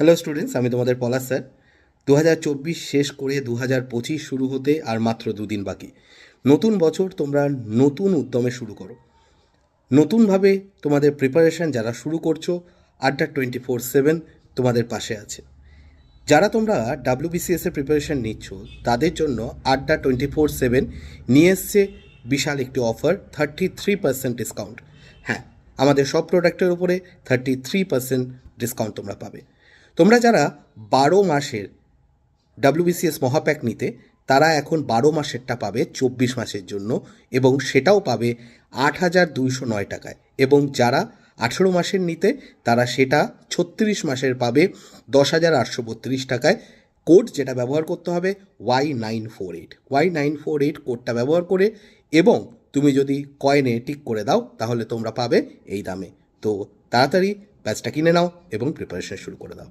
Hello students আমি তোমাদের পলাশ sir. দু হাজার চব্বিশ শেষ করে দু শুরু হতে আর মাত্র দুদিন বাকি। নতুন বছর তোমরা নতুন উদ্যমে শুরু করো। নতুনভাবে তোমাদের প্রিপারেশন যারা শুরু করছ আড্ডা টোয়েন্টি ফোর সেভেন তোমাদের পাশে আছে। যারা তোমরা ডাব্লিউবিসিএস এর প্রিপারেশন নিচ্ছ, তাদের জন্য আড্ডা টোয়েন্টি ফোর সেভেন নিয়ে এসছে বিশাল একটি offer thirty three percent discount হ্যাঁ আমাদের সব প্রোডাক্টের উপরে থার্টি থ্রি পার্সেন্ট ডিসকাউন্ট তোমরা পাবে। তোমরা যারা বারো মাসের ডাব্লিউবিসিএস মহাপ্যাক নিতে, তারা এখন বারো মাসেরটা পাবে চব্বিশ মাসের জন্য এবং সেটাও পাবে আট হাজার দুইশো নয় টাকায়। এবং যারা আঠেরো মাসের নিতে, তারা সেটা ছত্রিশ মাসের পাবে দশ হাজার আটশো বত্রিশ টাকায়। কোড যেটা ব্যবহার করতে হবে Y nine four eight. Y nine four eight কোডটা ব্যবহার করে এবং তুমি যদি কয়েনে টিক করে দাও, তাহলে তোমরা পাবে এই দামে। তো তাড়াতাড়ি ব্যাচটা কিনে নাও এবং প্রিপারেশন শুরু করে দাও।